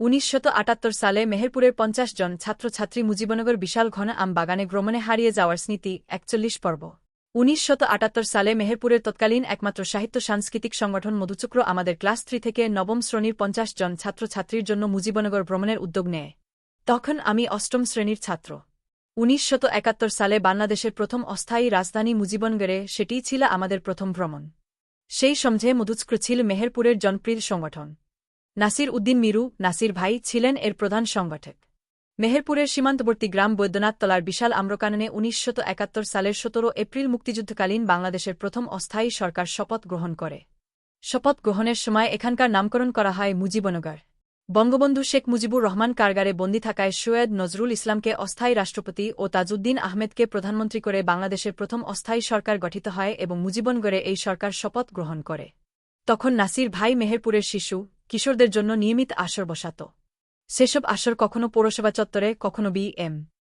উনিশশত সালে মেহেরপুরের পঞ্চাশ জন ছাত্রছাত্রী মুজিবনগর বিশাল ঘন আম বাগানে ভ্রমণে হারিয়ে যাওয়ার স্মৃতি একচল্লিশ পর্ব। উনিশশত সালে মেহেরপুরের তৎকালীন একমাত্র সাহিত্য সাংস্কৃতিক সংগঠন মধুচক্র আমাদের ক্লাস থ্রি থেকে নবম শ্রেণির পঞ্চাশ জন ছাত্রছাত্রীর জন্য মুজিবনগর ভ্রমণের উদ্যোগ নেয়। তখন আমি অষ্টম শ্রেণির ছাত্র। উনিশশত সালে বাংলাদেশের প্রথম অস্থায়ী রাজধানী মুজিবনগরে সেটিই ছিল আমাদের প্রথম ভ্রমণ। সেই সমঝে মধুচক্র ছিল মেহেরপুরের জনপ্রিয় সংগঠন। নাসির উদ্দিন মিরু, নাসির ভাই, ছিলেন এর প্রধান সংগঠক। মেহেরপুরের সীমান্তবর্তী গ্রাম বৈদ্যনাথ তলার বিশাল আম্রকাননে একাত্তর সালের সতেরো এপ্রিল মুক্তিযুদ্ধকালীন বাংলাদেশের প্রথম অস্থায়ী সরকার শপথ গ্রহণ করে। শপথ গ্রহণের সময় এখানকার নামকরণ করা হয় মুজিবনগর বঙ্গবন্ধু শেখ মুজিবুর রহমান কারাগারে বন্দী থাকায় সৈয়দ নজরুল ইসলামকে অস্থায়ী রাষ্ট্রপতি ও তাজউদ্দিন আহমেদকে প্রধানমন্ত্রী করে বাংলাদেশের প্রথম অস্থায়ী সরকার গঠিত হয় এবং মুজিবনগরে এই সরকার শপথ গ্রহণ করে। তখন নাসির ভাই মেহেরপুরের শিশু কিশোরদের জন্য নিয়মিত আসর বসাত। সেসব আসর কখনো পৌরসভা চত্বরে, কখনো বি এম।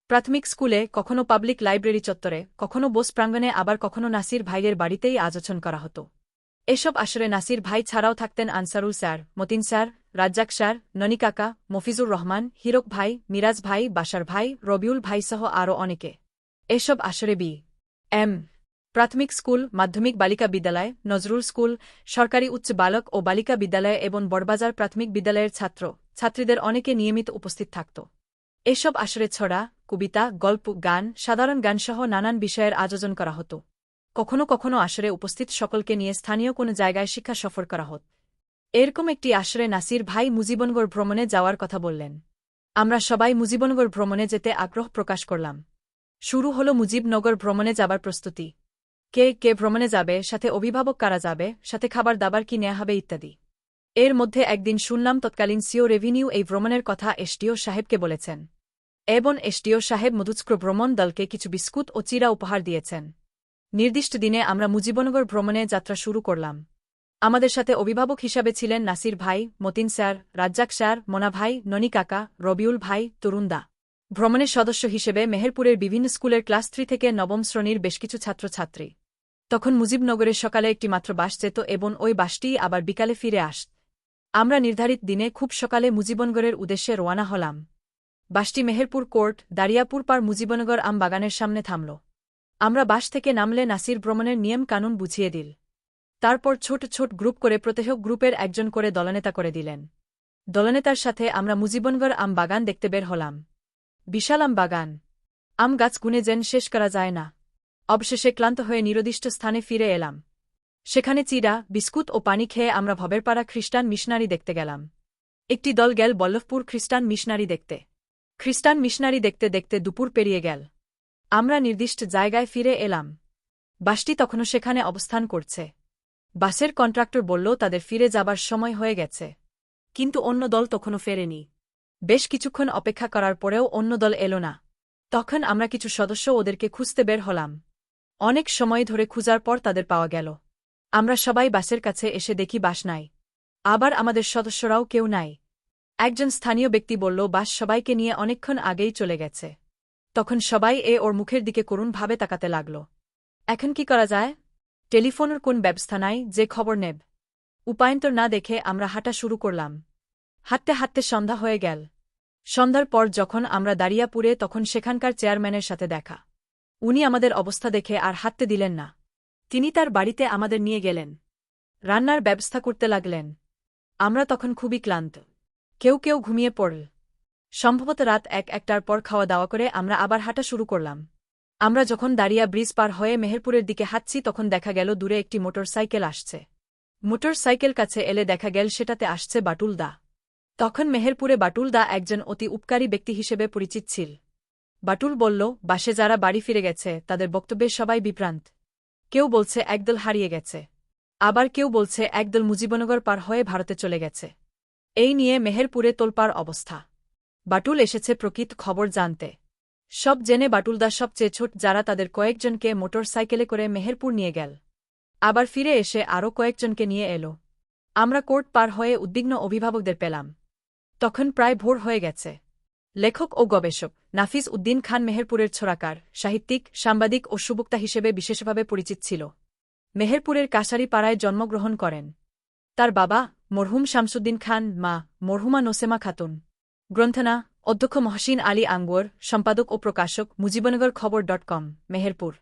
প্রাথমিক স্কুলে, কখনো পাবলিক লাইব্রেরি চত্বরে, কখনো বোস প্রাঙ্গণে, আবার কখনো নাসির ভাইয়ের বাড়িতেই আযোজন করা হতো। এসব আসরে নাসির ভাই ছাড়াও থাকতেন Ansarul sir, Matin sir, Razzak sir, Noni কাকা, মফিজুর রহমান, হিরক ভাই, মিরাজ ভাই বাসার ভাই, রবিউল ভাইসহ আরও অনেকে। এসব আসরে বি এম প্রাথমিক স্কুল, মাধ্যমিক বালিকা বিদ্যালয়, নজরুল স্কুল, সরকারি উচ্চ বালক ও বালিকা বিদ্যালয় এবং বড়বাজার প্রাথমিক বিদ্যালয়ের ছাত্র। ছাত্রীদের অনেকে নিয়মিত উপস্থিত থাকত। এসব আসরে ছড়া, কবিতা, গল্প, গান, সাধারণ গানসহ নানান বিষয়ের আয়োজন করা হতো। কখনো কখনো আসরে উপস্থিত সকলকে নিয়ে স্থানীয় কোনো জায়গায় শিক্ষা সফর করা হত। এরকম একটি আসরে নাসির ভাই মুজিবনগর ভ্রমণে যাওয়ার কথা বললেন। আমরা সবাই মুজিবনগর ভ্রমণে যেতে আগ্রহ প্রকাশ করলাম। শুরু হল মুজিবনগর ভ্রমণে যাবার প্রস্তুতি। কে কে ভ্রমণে যাবে, সাথে অভিভাবক কারা যাবে, সাথে খাবার দাবার কি নেওয়া হবে ইত্যাদি। এর মধ্যে একদিন শুনলাম তৎকালীন সিও রেভিনিউ এই ভ্রমণের কথা এসটিও সাহেবকে বলেছেন। এবং এসটিও সাহেব মধুস্ক্র ভ্রমণ দলকে কিছু বিস্কুট ও চিরা উপহার দিয়েছেন। নির্দিষ্ট দিনে আমরা মুজিবনগর ভ্রমণে যাত্রা শুরু করলাম। আমাদের সাথে অভিভাবক হিসাবে ছিলেন নাসির ভাই, মতিন স্যার, রাজ্জাক স্যার, মোনা ভাই, ননী কাকা, রবিউল ভাই তরুণদা ভ্রমণের সদস্য হিসেবে মেহেরপুরের বিভিন্ন স্কুলের ক্লাস থ্রি থেকে নবম শ্রেণির বেশ কিছু ছাত্রছাত্রী। তখন মুজিবনগরের সকালে একটি মাত্র বাস যেত এবং ওই বাসটিই আবার বিকালে ফিরে আসত আমরা নির্ধারিত দিনে খুব সকালে মুজিবনগরের উদ্দেশ্যে রোয়ানা হলাম। বাসটি মেহেরপুর কোর্ট, দারিয়াপুর পার মুজিবনগর আম বাগানের সামনে থামল। আমরা বাস থেকে নামলে নাসির ভ্রমণের নিয়ম কানুন বুঝিয়ে দিল। তারপর ছোট ছোট গ্রুপ করে প্রত্যেক গ্রুপের একজন করে দলনেতা করে দিলেন। দলনেতার সাথে আমরা মুজিবনগর আম বাগান দেখতে বের হলাম। বিশাল আম বাগান। আম গাছ গুনে যেন শেষ করা যায় না। অবশেষে ক্লান্ত হয়ে নিরদিষ্ট স্থানে ফিরে এলাম। সেখানে চিরা, বিস্কুট ও পানি খেয়ে আমরা ভবেরপাড়া খ্রিস্টান মিশনারি দেখতে গেলাম। একটি দল গেল বল্লভপুর খ্রিস্টান মিশনারি দেখতে। খ্রিস্টান মিশনারি দেখতে দেখতে দুপুর পেরিয়ে গেল। আমরা নির্দিষ্ট জায়গায় ফিরে এলাম। বাসটি তখনও সেখানে অবস্থান করছে। বাসের কন্ট্রাক্টর বলল, তাদের ফিরে যাবার সময় হয়ে গেছে। কিন্তু অন্য দল তখনও ফেরেনি। বেশ কিছুক্ষণ অপেক্ষা করার পরেও অন্য দল এলো না। তখন আমরা কিছু সদস্য ওদেরকে খুঁজতে বের হলাম। অনেক সময় ধরে খুঁজার পর তাদের পাওয়া গেল। আমরা সবাই বাসের কাছে এসে দেখি বাস নাই। আবার আমাদের সদস্যরাও কেউ নাই। একজন স্থানীয় ব্যক্তি বলল, বাস সবাইকে নিয়ে অনেকক্ষণ আগেই চলে গেছে। তখন সবাই এ ওর মুখের দিকে করুণভাবে তাকাতে লাগল। এখন কি করা যায়? টেলিফোনের কোন ব্যবস্থা নাই? যে খবর নেব? উপায়ন্তর না দেখে আমরা হাঁটা শুরু করলাম। হাঁটতে হাঁটতে সন্ধ্যা হয়ে গেল। সন্ধ্যার পর যখন আমরা দাঁড়িয়াপুরে, তখন সেখানকার চেয়ারম্যানের সাথে দেখা। উনি আমাদের অবস্থা দেখে আর হাঁটতে দিলেন না। তিনি তার বাড়িতে আমাদের নিয়ে গেলেন। রান্নার ব্যবস্থা করতে লাগলেন। আমরা তখন খুবই ক্লান্ত। কেউ কেউ ঘুমিয়ে পড়ল। সম্ভবত রাত এক, একটার পর খাওয়া দাওয়া করে আমরা আবার হাঁটা শুরু করলাম। আমরা যখন দাঁড়িয়া ব্রিজ পার হয়ে মেহেরপুরের দিকে হাঁটছি, তখন দেখা গেল দূরে একটি মোটর সাইকেল আসছে। মোটর সাইকেল কাছে এলে দেখা গেল সেটাতে আসছে বাটুলদা। তখন মেহেরপুরে বাটুলদা একজন অতি উপকারী ব্যক্তি হিসেবে পরিচিত ছিল। বাটুল বলল, বাসে যারা বাড়ি ফিরে গেছে, তাদের বক্তব্যে সবাই বিভ্রান্ত। কেউ বলছে, একদল হারিয়ে গেছে। আবার কেউ বলছে, একদল মুজিবনগর পার হয়ে ভারতে চলে গেছে। এই নিয়ে মেহেরপুরে তোলপার অবস্থা। বাটুল এসেছে প্রকৃত খবর জানতে। সব জেনে বাটুলদা সবচেয়ে ছোট, যারা তাদের কয়েকজনকে মোটর সাইকেলে করে মেহেরপুর নিয়ে গেল। আবার ফিরে এসে আরও কয়েকজনকে নিয়ে এলো। আমরা কোর্ট পার হয়ে উদ্বিগ্ন অভিভাবকদের পেলাম। তখন প্রায় ভোর হয়ে গেছে। লেখক ও গবেষক নাফিস উদ্দিন খান মেহেরপুরের ছোড়াকার, সাহিত্যিক, সাংবাদিক ও সুবক্তা হিসেবে বিশেষভাবে পরিচিত ছিল। মেহেরপুরের কাশারি পাড়ায় জন্মগ্রহণ করেন। তার বাবা মরহুম শামসুদ্দিন খান, মা মরহুমা নোসেমা খাতুন। গ্রন্থনা অধ্যক্ষ মহসিন আলী আঙ্গুয়ার সম্পাদক ও প্রকাশক মুজিবনগর খবর ডট কম, মেহেরপুর।